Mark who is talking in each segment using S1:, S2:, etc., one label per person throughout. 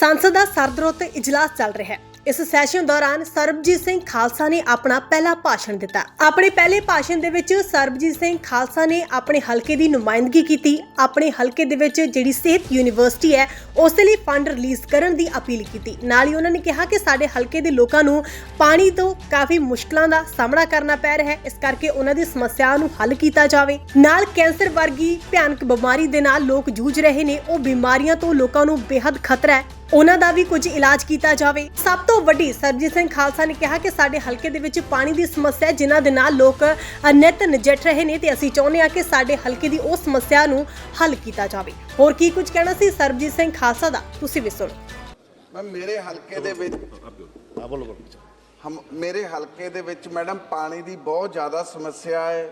S1: ਸੰਸਦ ਦਾ ਸਰਦਰੋਤ ਇਜਲਾਸ ਚੱਲ ਰਿਹਾ ਹੈ। ਇਸ ਸੈਸ਼ਨ ਦੌਰਾਨ ਸਰਬਜੀਤ ਸਿੰਘ ਖਾਲਸਾ ਨੇ ਆਪਣਾ ਪਹਿਲਾ ਭਾਸ਼ਣ ਦਿੱਤਾ। ਆਪਣੇ ਪਹਿਲੇ ਭਾਸ਼ਣ ਦੇ ਵਿੱਚ ਸਰਬਜੀਤ ਸਿੰਘ ਖਾਲਸਾ ਨੇ ਆਪਣੇ ਹਲਕੇ ਦੀ ਨੁਮਾਇੰਦਗੀ ਕੀਤੀ। ਆਪਣੇ ਹਲਕੇ ਦੇ ਵਿੱਚ ਜਿਹੜੀ ਸਿਹਤ ਯੂਨੀਵਰਸਿਟੀ ਹੈ, ਉਸ ਦੇ ਲਈ ਫੰਡ ਰਿਲੀਜ਼ ਕਰਨ ਦੀ ਅਪੀਲ ਕੀਤੀ। ਨਾਲ ਹੀ ਉਹਨਾਂ ਨੇ ਕਿਹਾ ਕਿ ਸਾਡੇ ਹਲਕੇ ਦੇ ਲੋਕਾਂ ਨੂੰ ਪਾਣੀ ਤੋਂ ਕਾਫੀ ਮੁਸ਼ਕਲਾਂ ਦਾ ਸਾਹਮਣਾ ਕਰਨਾ ਪੈ ਰਿਹਾ ਹੈ। ਇਸ ਕਰਕੇ ਉਹਨਾਂ ਦੀ ਸਮੱਸਿਆ ਨੂੰ ਹੱਲ ਕੀਤਾ ਜਾਵੇ। ਨਾਲ ਕੈਂਸਰ ਵਰਗੀ ਭਿਆਨਕ ਬਿਮਾਰੀ ਦੇ ਨਾਲ ਲੋਕ ਜੂਝ ਰਹੇ ਨੇ। ਉਹ ਬਿਮਾਰੀਆਂ ਤੋਂ ਲੋਕਾਂ ਨੂੰ ਬੇਹੱਦ ਖਤਰਾ ਹੈ। ਉਹਨਾਂ ਦਾ ਵੀ ਕੁਝ ਇਲਾਜ ਕੀਤਾ ਜਾਵੇ। ਸਭ ਤੋਂ ਵੱਡੀ ਸਰਜੀਤ ਸਿੰਘ ਖਾਲਸਾ ਨੇ ਕਿਹਾ ਕਿ ਸਾਡੇ ਹਲਕੇ ਦੇ ਵਿੱਚ ਪਾਣੀ ਦੀ ਸਮੱਸਿਆ ਹੈ ਜਿਨ੍ਹਾਂ ਦੇ ਨਾਲ ਲੋਕ ਨਿਤ ਨਜਿੱਠ ਰਹੇ ਨੇ ਤੇ ਅਸੀਂ ਚਾਹੁੰਦੇ ਹਾਂ ਕਿ ਸਾਡੇ ਹਲਕੇ ਦੀ ਉਹ ਸਮੱਸਿਆ ਨੂੰ ਹੱਲ ਕੀਤਾ ਜਾਵੇ। ਹੋਰ ਕੀ ਕੁਝ ਕਹਿਣਾ ਸੀ ਸਰਬਜੀਤ ਸਿੰਘ ਖਾਲਸਾ ਦਾ? ਤੁਸੀਂ ਵੀ ਸੁਣੋ।
S2: ਮੈਂ ਮੇਰੇ ਹਲਕੇ ਦੇ ਵਿੱਚ
S3: ਹਾਂ ਬੋਲੋ ਬੋਲੋ।
S2: ਹਮ ਮੇਰੇ ਹਲਕੇ ਦੇ ਵਿੱਚ ਮੈਡਮ ਪਾਣੀ ਦੀ ਬਹੁਤ ਜ਼ਿਆਦਾ ਸਮੱਸਿਆ ਹੈ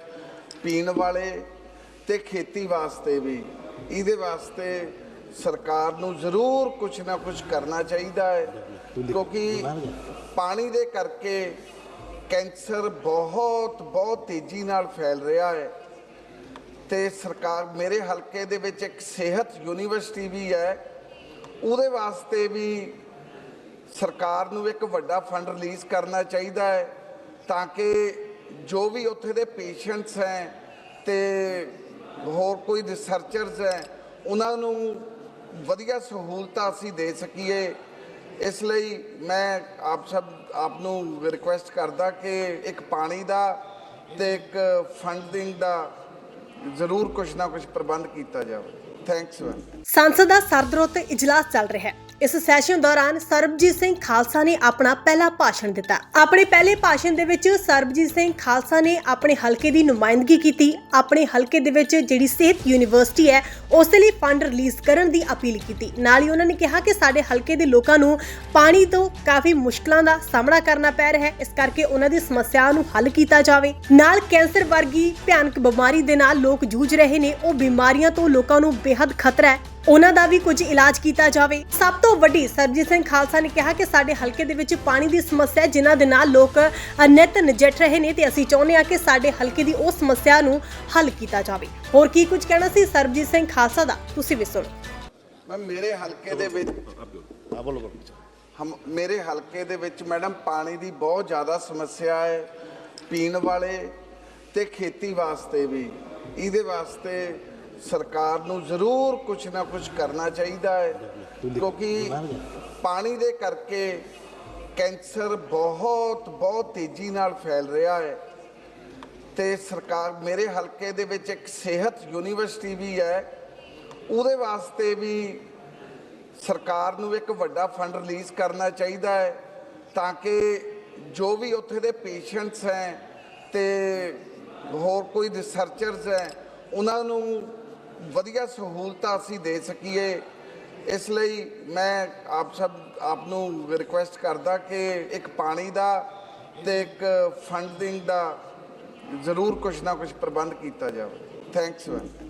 S2: ਪੀਣ ਵਾਲੇ ਤੇ ਖੇਤੀ ਵਾਸਤੇ ਵੀ। ਇਹਦੇ ਵਾਸਤੇ ਸਰਕਾਰ ਨੂੰ ਜ਼ਰੂਰ ਕੁਝ ਨਾ ਕੁਝ ਕਰਨਾ ਚਾਹੀਦਾ ਹੈ, ਕਿਉਂਕਿ ਪਾਣੀ ਦੇ ਕਰਕੇ ਕੈਂਸਰ ਬਹੁਤ ਬਹੁਤ ਤੇਜ਼ੀ ਨਾਲ ਫੈਲ ਰਿਹਾ ਹੈ। ਤੇ ਸਰਕਾਰ, ਮੇਰੇ ਹਲਕੇ ਦੇ ਵਿੱਚ ਇੱਕ ਸਿਹਤ ਯੂਨੀਵਰਸਿਟੀ ਵੀ ਹੈ, ਉਹਦੇ ਵਾਸਤੇ ਵੀ ਸਰਕਾਰ ਨੂੰ ਇੱਕ ਵੱਡਾ ਫੰਡ ਰਿਲੀਜ਼ ਕਰਨਾ ਚਾਹੀਦਾ ਹੈ, ਤਾਂ ਕਿ ਜੋ ਵੀ ਉੱਥੇ ਦੇ ਪੇਸ਼ੈਂਟਸ ਹੈ ਤੇ ਹੋਰ ਕੋਈ ਰਿਸਰਚਰਸ ਹੈ, ਉਹਨਾਂ ਨੂੰ ਵਧੀਆ ਸਹੂਲਤਾਂ ਅਸੀਂ ਦੇ ਸਕੀਏ। ਇਸ ਲਈ ਮੈਂ ਆਪ ਸਭ, ਆਪ ਨੂੰ ਰਿਕੁਐਸਟ ਕਰਦਾ ਕਿ ਇੱਕ ਪਾਣੀ ਦਾ ਤੇ ਇੱਕ ਫੰਡਿੰਗ ਦਾ ਜ਼ਰੂਰ ਕੁਝ ਨਾ ਕੁਝ ਪ੍ਰਬੰਧ ਕੀਤਾ ਜਾਵੇ। ਥੈਂਕਸ ਮੈਮ
S1: ਸੰਸਦ ਦਾ ਸਰਦਰੋਤ ਇਜਲਾਸ ਚੱਲ ਰਿਹਾ ਹੈ। ਇਸ ਸੈਸ਼ਨ ਦੌਰਾਨ ਸਰਬਜੀਤ ਸਿੰਘ ਖਾਲਸਾ ਨੇ ਆਪਣਾ ਪਹਿਲਾ ਭਾਸ਼ਣ ਦਿੱਤਾ। ਆਪਣੇ ਪਹਿਲੇ ਭਾਸ਼ਣ ਦੇ ਵਿੱਚ ਸਰਬਜੀਤ ਸਿੰਘ ਖਾਲਸਾ ਨੇ ਆਪਣੇ ਹਲਕੇ ਦੀ ਨੁਮਾਇੰਦਗੀ ਕੀਤੀ। ਆਪਣੇ ਹਲਕੇ ਦੇ ਵਿੱਚ ਜਿਹੜੀ ਸਿਹਤ ਯੂਨੀਵਰਸਿਟੀ ਹੈ, ਉਸ ਦੇ ਲਈ ਫੰਡ ਰਿਲੀਜ਼ ਕਰਨ ਦੀ ਅਪੀਲ ਕੀਤੀ। ਨਾਲ ਹੀ ਉਹਨਾਂ ਨੇ ਕਿਹਾ ਕਿ ਸਾਡੇ ਹਲਕੇ ਦੇ ਲੋਕਾਂ ਨੂੰ ਪਾਣੀ ਤੋਂ ਕਾਫੀ ਮੁਸ਼ਕਲਾਂ ਦਾ ਸਾਹਮਣਾ ਕਰਨਾ ਪੈ ਰਿਹਾ ਹੈ। ਇਸ ਕਰਕੇ ਉਹਨਾਂ ਦੀ ਸਮੱਸਿਆ ਨੂੰ ਹੱਲ ਕੀਤਾ ਜਾਵੇ। ਨਾਲ ਕੈਂਸਰ ਵਰਗੀ ਭਿਆਨਕ ਬਿਮਾਰੀ ਦੇ ਨਾਲ ਲੋਕ ਜੂਝ ਰਹੇ ਨੇ। ਉਹ ਬਿਮਾਰੀਆਂ ਤੋਂ ਲੋਕਾਂ ਨੂੰ ਬੇਹੱਦ ਖਤਰਾ ਹੈ। ਉਹਨਾਂ ਦਾ ਵੀ ਕੁਝ ਇਲਾਜ ਕੀਤਾ ਜਾਵੇ। ਸਭ ਤੋਂ ਵੱਡੀ ਸਰਜੀਤ ਸਿੰਘ ਖਾਲਸਾ ਨੇ ਕਿਹਾ ਕਿ ਸਾਡੇ ਹਲਕੇ ਦੇ ਵਿੱਚ ਪਾਣੀ ਦੀ ਸਮੱਸਿਆ ਹੈ ਜਿਨ੍ਹਾਂ ਦੇ ਨਾਲ ਲੋਕ ਨਿਤ ਨਜਿੱਠ ਰਹੇ ਨੇ ਤੇ ਅਸੀਂ ਚਾਹੁੰਦੇ ਹਾਂ ਕਿ ਸਾਡੇ ਹਲਕੇ ਦੀ ਉਹ ਸਮੱਸਿਆ ਨੂੰ ਹੱਲ ਕੀਤਾ ਜਾਵੇ। ਹੋਰ ਕੀ ਕੁਝ ਕਹਿਣਾ ਸੀ ਸਰਬਜੀਤ ਸਿੰਘ ਖਾਲਸਾ ਦਾ? ਤੁਸੀਂ ਵੀ ਸੁਣੋ।
S2: ਮੈਂ ਮੇਰੇ ਹਲਕੇ ਦੇ ਵਿੱਚ
S3: ਹਾਂ ਬੋਲੋ ਬੋਲੋ।
S2: ਹਮ ਮੇਰੇ ਹਲਕੇ ਦੇ ਵਿੱਚ ਮੈਡਮ ਪਾਣੀ ਦੀ ਬਹੁਤ ਜ਼ਿਆਦਾ ਸਮੱਸਿਆ ਹੈ ਪੀਣ ਵਾਲੇ ਤੇ ਖੇਤੀ ਵਾਸਤੇ ਵੀ। ਇਹਦੇ ਵਾਸਤੇ ਸਰਕਾਰ ਨੂੰ ਜ਼ਰੂਰ ਕੁਝ ਨਾ ਕੁਝ ਕਰਨਾ ਚਾਹੀਦਾ ਹੈ, ਕਿਉਂਕਿ ਪਾਣੀ ਦੇ ਕਰਕੇ ਕੈਂਸਰ ਬਹੁਤ ਬਹੁਤ ਤੇਜ਼ੀ ਨਾਲ ਫੈਲ ਰਿਹਾ ਹੈ। ਤੇ ਸਰਕਾਰ, ਮੇਰੇ ਹਲਕੇ ਦੇ ਵਿੱਚ ਇੱਕ ਸਿਹਤ ਯੂਨੀਵਰਸਿਟੀ ਵੀ ਹੈ। ਉਹਦੇ ਵਾਸਤੇ ਵੀ ਸਰਕਾਰ ਨੂੰ ਇੱਕ ਵੱਡਾ ਫੰਡ ਰਿਲੀਜ਼ ਕਰਨਾ ਚਾਹੀਦਾ ਹੈ, ਤਾਂ ਕਿ ਜੋ ਵੀ ਉੱਥੇ ਦੇ ਪੇਸ਼ੈਂਟਸ ਹੈ ਤੇ ਹੋਰ ਕੋਈ ਰਿਸਰਚਰਸ ਹੈ, ਉਹਨਾਂ ਨੂੰ ਵਧੀਆ ਸਹੂਲਤਾਂ ਅਸੀਂ ਦੇ ਸਕੀਏ। ਇਸ ਲਈ ਮੈਂ ਆਪ ਸਭ, ਆਪ ਨੂੰ ਰਿਕੁਐਸਟ ਕਰਦਾ ਕਿ ਇੱਕ ਪਾਣੀ ਦਾ ਤੇ ਇੱਕ ਫੰਡਿੰਗ ਦਾ ਜ਼ਰੂਰ ਕੁਝ ਨਾ ਕੁਝ ਪ੍ਰਬੰਧ ਕੀਤਾ ਜਾਵੇ। Thanks ma'am